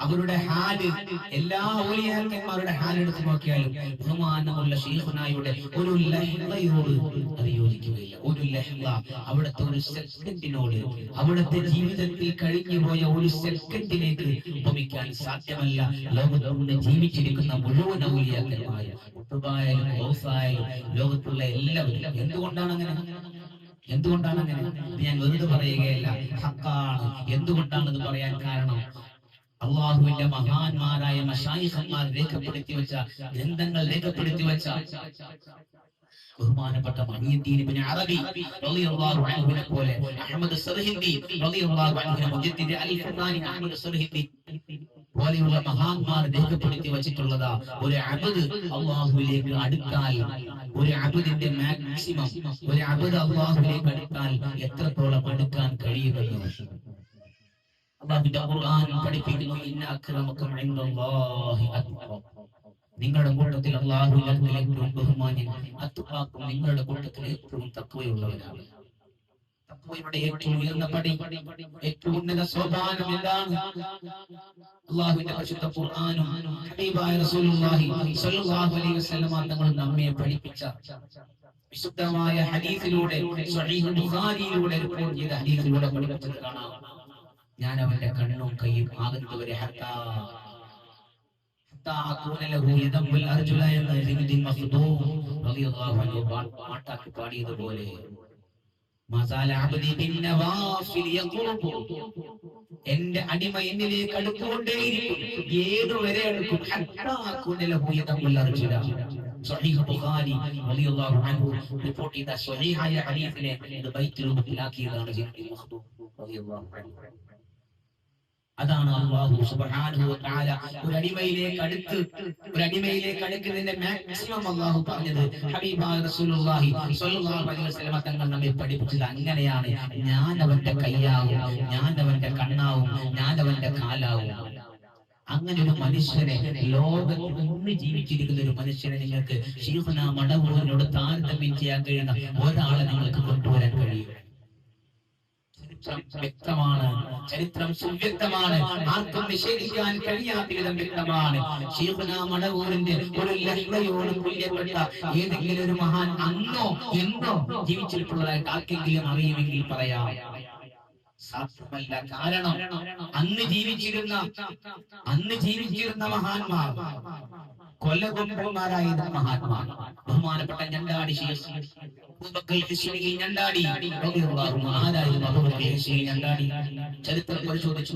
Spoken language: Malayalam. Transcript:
അവരുടെ ഹാൽ എല്ലാ ഓലിയാക്കന്മാരുടെ ഹാൽ എടുത്ത് നോക്കിയാലും ബഹുമാനമുള്ള ഷീഖുനായുടെ ഒരു ലഹ്ലയോട് അത് യോജിക്കുകയില്ല. ഒരു ലഹ്ല അവിടുത്തെ ഒരു സെക്കൻഡിനോട് അവിടുത്തെ ജീവിതത്തിൽ കഴിഞ്ഞു പോയ ഒരു സെക്കൻഡിലേക്ക് ഉപമിക്കാൻ സാധ്യമല്ല. ലോകത്തോട് ജീവിച്ചിരിക്കുന്ന മുഴുവൻ ഔലിയാക്കന്മാരും കുട്ടുബായാലും ലോകത്തുള്ള എല്ലാവരും എന്തുകൊണ്ടാണ് അങ്ങനെ? എന്തുകൊണ്ടാണ് അങ്ങനെ? ഞാൻ വെറുതെ പറയുകയല്ല. ഹക്കാണ്. എന്തുകൊണ്ടാണ് ഇത് പറയാൻ കാരണം? അള്ളാഹുവിന്റെ മഹാന്മാരായ മഷായിഖന്മാർ രേഖപ്പെടുത്തി വെച്ച ഗ്രന്ഥങ്ങൾ രേഖപ്പെടുത്തി വെച്ച ബഹുമാനപ്പെട്ട മഹിയുദ്ദീൻ ഇബ്നു അറബി റളിയല്ലാഹു പോലെ അഹ്മദ് റളിയല്ലാഹു അൽ അഹ്മദ് പോലെയുള്ള മഹാന്മാർ രേഖപ്പെടുത്തി വച്ചിട്ടുള്ളത് ഒരു അബദ് അള്ളാഹുലേക്ക് അടുത്താൽ. ഒരു അബദിന്റെ മാക്സിമം ഒരു അബദ് അള്ളാഹുലേക്ക് അടുത്താൽ എത്രത്തോളം അടുക്കാൻ കഴിയുമെന്ന്. ഖുർആൻ പഠിപ്പിക്കുന്നു ഇന്ന നിങ്ങളുടെ കൂട്ടത്തിൽ അടുക്കൽ ഏറ്റവും ബഹുമാന്യൻ അത്തുക്കാക്കും നിങ്ങളുടെ കൂട്ടത്തിൽ ഏറ്റവും തത്വയുള്ളവരാണ് ഏറ്റവും ഹബീബായ റസൂലുള്ളാഹി സ്വല്ലല്ലാഹു അലൈഹി വസല്ലം നമ്മെ പഠിപ്പിച്ച വിശുദ്ധമായ ഹദീസിലൂടെ സ്വഹീഹ് ഹദീസിലൂടെ ഞാൻ അവന്റെ കണ്ണും കൈയും ആകുന്നവരെ പാടിയതുപോലെ എന്റെ അടിമ എന്നിലേക്ക് അടുത്തുകൊണ്ടേയിരിക്കും. ഏതുവരെ അടുക്കും സ്വഹീഹായ അതാണ് അള്ളാഹു സുബ്ഹാനഹു തആല ഒരു അടിമയിലേക്ക് അടുത്ത് ഒരു അടിമയിലേക്ക് അടുക്കുന്നതിന്റെ മാക്സിമം അള്ളാഹു പറഞ്ഞത്. ഹബീബായ റസൂലുള്ളാഹി സ്വല്ലല്ലാഹു അലൈഹി വസല്ലം തങ്ങൾ നമ്മെ പഠിപ്പിച്ചത് അങ്ങനെയാണ്. ഞാൻ അവന്റെ കയ്യാവും ഞാൻ അവന്റെ കണ്ണാവും ഞാൻ അവന്റെ കാലാവും. അങ്ങനെ ഒരു മനുഷ്യനെ ലോകത്ത് ഒന്ന് ജീവിച്ചിരിക്കുന്ന ഒരു മനുഷ്യനെ നിങ്ങൾക്ക് ഷീഖുന മടവൂരിനോട് താരതമ്യം ചെയ്യാൻ കഴിയുന്ന ഒരാളെ നിങ്ങൾക്ക് കൊണ്ടുവരാൻ കഴിയും. ചരിത്രം വ്യക്തമാണ്. ചരിത്രം സുവ്യക്തമാണ് ആർക്കും നിഷേധിക്കാൻ കഴിയാത്ത വിധം വ്യക്തമാണ് മടവൂരിന്റെ ഒരു ലഹ്ലയോട് തുല്യപ്പെട്ട ഏതെങ്കിലും ഒരു മഹാൻ അന്നോ എന്തോ ജീവിച്ചിട്ടുള്ളതായിട്ട് ആർക്കെങ്കിലും അറിയുമെങ്കിൽ പറയാം. സാധ്യമല്ല. കാരണം അന്ന് ജീവിച്ചിരുന്ന അന്ന് ജീവിച്ചിരുന്ന മഹാന്മാർ കൊല്ലകൊമ്പന്മാരായിരുന്ന മഹാത്മാർ ബഹുമാനപ്പെട്ട ഞണ്ടാടി ശേഷി ചരിത്രം പരിശോധിച്ചു